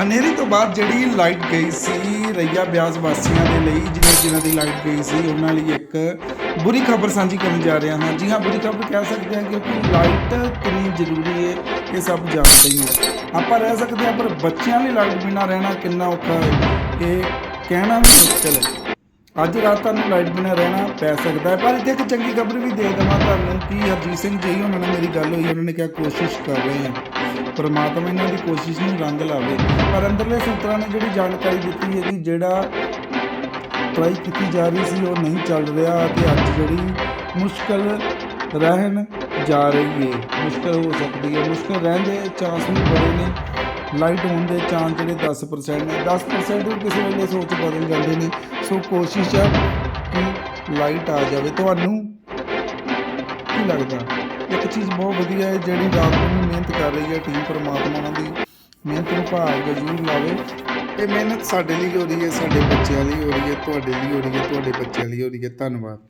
ਹਨੇਰੀ ਤੋਂ ਬਾਅਦ ਜਿਹੜੀ ਲਾਈਟ ਗਈ ਸੀ, ਰਈਆ ਬਿਆਸ ਵਾਸੀਆਂ ਦੇ ਲਈ ਜਿਨ੍ਹਾਂ ਜਿਨ੍ਹਾਂ ਦੀ ਲਾਈਟ ਗਈ ਸੀ, ਉਹਨਾਂ ਲਈ ਇੱਕ ਬੁਰੀ ਖਬਰ ਸਾਂਝੀ ਕਰਨ ਜਾ ਰਿਹਾ ਹਾਂ। ਜੀ ਹਾਂ, ਬੁਰੀ ਖਬਰ ਕਹਿ ਸਕਦੇ ਹਾਂ ਕਿਉਂਕਿ ਲਾਈਟ ਕਿੰਨੀ ਜ਼ਰੂਰੀ ਹੈ, ਇਹ ਸਭ ਜਾਣਦੇ ਹੀ ਹਾਂ। ਆਪਾਂ ਰਹਿ ਸਕਦੇ ਹਾਂ, ਪਰ ਬੱਚਿਆਂ ਲਈ ਲਾਈਟ ਬਿਨਾਂ ਰਹਿਣਾ ਕਿੰਨਾ ਔਖਾ ਹੈ, ਇਹ ਕਹਿਣਾ ਵੀ ਮੁਸ਼ਕਲ ਹੈ। ਅੱਜ ਰਾਤ ਤੁਹਾਨੂੰ ਲਾਈਟ ਬਿਨਾਂ ਰਹਿਣਾ ਪੈ ਸਕਦਾ ਹੈ, ਪਰ ਇੱਥੇ ਇੱਕ ਚੰਗੀ ਖਬਰ ਵੀ ਦੇ ਦੇਵਾਂ ਤੁਹਾਨੂੰ ਕਿ ਹਰਜੀਤ ਸਿੰਘ ਜੀ, ਉਹਨਾਂ ਨਾਲ ਮੇਰੀ ਗੱਲ ਹੋਈ, ਉਹਨਾਂ ਨੇ ਕਿਹਾ ਕੋਸ਼ਿਸ਼ ਕਰ ਰਹੇ ਹਾਂ। ਪਰਮਾਤਮਾ ਇਹਨਾਂ ਦੀ ਕੋਸ਼ਿਸ਼ ਨੂੰ ਰੰਗ ਲਾਵੇ। ਪਰ ਅੰਦਰਲੇ ਸੂਤਰਾਂ ਨੇ ਜਿਹੜੀ ਜਾਣਕਾਰੀ ਦਿੱਤੀ ਹੈ ਕਿ ਜਿਹੜਾ ਟਰਾਈ ਕੀਤੀ ਜਾ ਰਹੀ ਸੀ, ਉਹ ਨਹੀਂ ਚੱਲ ਰਿਹਾ ਤੇ ਅੱਜ ਜਿਹੜੀ ਮੁਸ਼ਕਲ ਰਹਿਣ ਜਾ ਰਹੀ ਹੈ, ਮੁਸ਼ਕਲ ਹੋ ਸਕਦੀ ਹੈ। ਮੁਸ਼ਕਲ ਰਹਿਣ ਦੇ ਚਾਂਸ ਵੀ ਬੜੇ ਨੇ। ਲਾਈਟ ਹੋਣ ਦੇ ਚਾਂਸ ਜਿਹੜੇ 10% ਨੇ। 10% ਵੀ ਕਿਸੇ ਵੇਲੇ ਸੋਚ ਬਦਲ ਜਾਂਦੇ ਨੇ। ਸੋ ਕੋਸ਼ਿਸ਼ ਹੈ ਕਿ ਲਾਈਟ ਆ ਜਾਵੇ। ਤੁਹਾਨੂੰ ਕੀ ਲੱਗਦਾ ਇੱਕ ਚੀਜ਼ ਬਹੁਤ ਵਧੀਆ ਹੈ, ਜਿਹੜੀ ਰਾਤ ਨੂੰ ਮਿਹਨਤ ਕਰ ਰਹੀ ਹੈ ਟੀਮ ਪਰਮਾਤਮਾ ਉਹਨਾਂ ਦੀ। ਮਿਹਨਤ ਨੂੰ ਭਾਗ ਜ਼ਰੂਰ ਲਾਵੇ। ਇਹ ਮਿਹਨਤ ਸਾਡੇ ਲਈ ਹੋ ਰਹੀ ਹੈ, ਸਾਡੇ ਬੱਚਿਆਂ ਲਈ ਹੋ ਰਹੀ ਹੈ, ਤੁਹਾਡੇ ਲਈ ਹੋ ਰਹੀ ਹੈ, ਤੁਹਾਡੇ ਬੱਚਿਆਂ ਲਈ ਹੋ ਰਹੀ ਹੈ। ਧੰਨਵਾਦ।